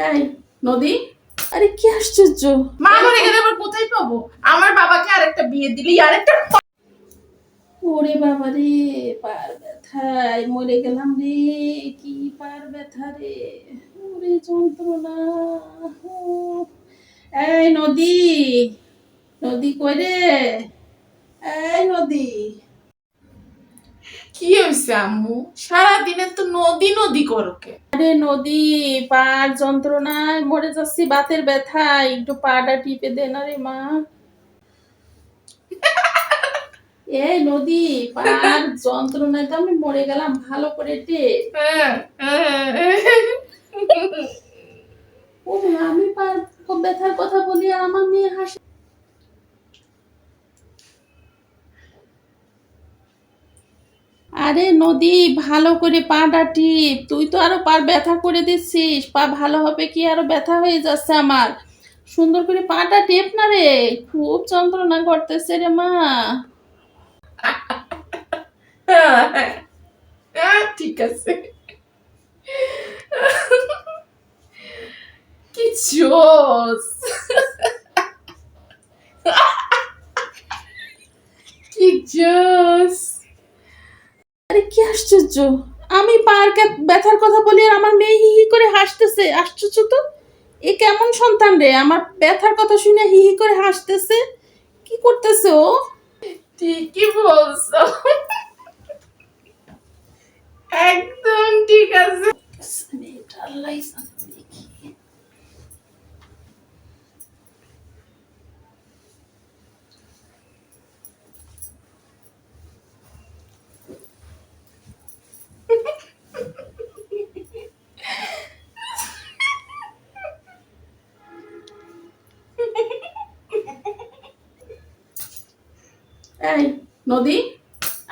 এই নদী? আরে কি আশ্চর্য। মা মরে গেলে আবার কোথায় পাবো? আমার বাবাকে আরেকটা বিয়ে দিলি আরেকটা ওরে বাবা রে পার ব্যথায় মরে গেলাম রে কি পার ব্যথা রে। ওরে যন্ত্রণা। এই নদী। নদী কই রে? এই নদী। কি আম্মু? সারাদিনে তো নদী নদী করো কে? আরে নদী পার যন্ত্রণায় মরে যাচ্ছি বাতের ব্যথায়। একটু পাটা টিপে দে না রে মা। এই নদী পার যন্ত্রণায় তো আমি মরে গেলাম ভালো করে টেপ হ্যাঁ, ও মা, আমি পার খুব ব্যথার কথা বলি আর আমার মেয়ে হাসে। আরে নদী, ভালো করে পাটা টিপ তুই তো আরও পা ব্যথা করে দিচ্ছিস। পা ভালো হবে কি আরও ব্যথা হয়ে যাচ্ছে আমার? সুন্দর করে পাটা টেপ না রে। খুব যন্ত্রণা করতেছে রে মা। ঠিক আছে। কি জোস কি জোস আরে কি আশ্চর্য আমি পার্কে ব্যথার কথা বলি আর আমার মেয়ে হিহি হি করে হাসতেছে আশ্চর্য তো এ কেমন সন্তান রে আমার ব্যথার কথা শুনে হিহি হি করে হাসতেছে কি করতেছে ও ঠিকই বলছো একদম ঠিক আছে মেয়েটা আল্লাহ দেখি। এই নদী?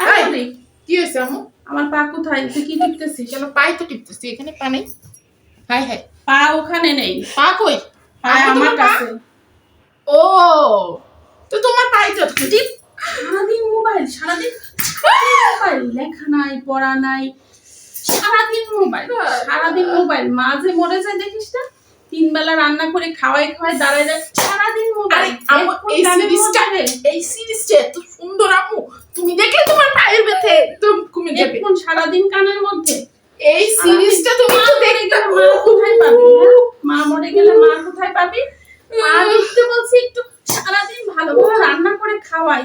এই। নদী। কি হয়েছে আম্মু? আমার পা কোথায়? তুই কি টিপতেছিস? কেন পাই তো টিপতেছি এখানে পা নেই। হাই হাই পা ওখানে নেই। পা কই? পা আমার কাছে। ও তো তোমার পাই তো টিপ। সারাদিন মোবাইল সারাদিন মোবাইল। লেখা নাই পড়া নাই। সারাদিন মোবাইল সারাদিন মোবাইল। মাঝে মরে যায় দেখিস না? তিন বেলা রান্না করে খাওয়াই খাওয়াই দাঁড়ায় যায়। সারাদিন মোবাইল। এই সিরিজটা এই সিরিজটা এত তুমি দেখলে তোমার পায়ের ব্যথা একদম কমে যাবে। এখন সারাদিন কানের মধ্যে। এই সিরিজটা তুমি একটু দেখতে মা কোথায় পাবি? মা মরে গেলে মা কোথায় পাবি? মা দেখতে বলছি একটু সারাদিন ভালো ভালো রান্না করে খাওয়াই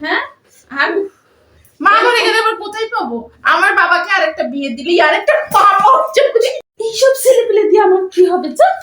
হ্যাঁ? আর মা মরে গেলে আবার কোথায় পাবো? আমার বাবাকে আরেকটা বিয়ে দিলি আরেকটা পাবো। এইসব ছেলে পেলে দিয়ে আমার কি হবে? চল।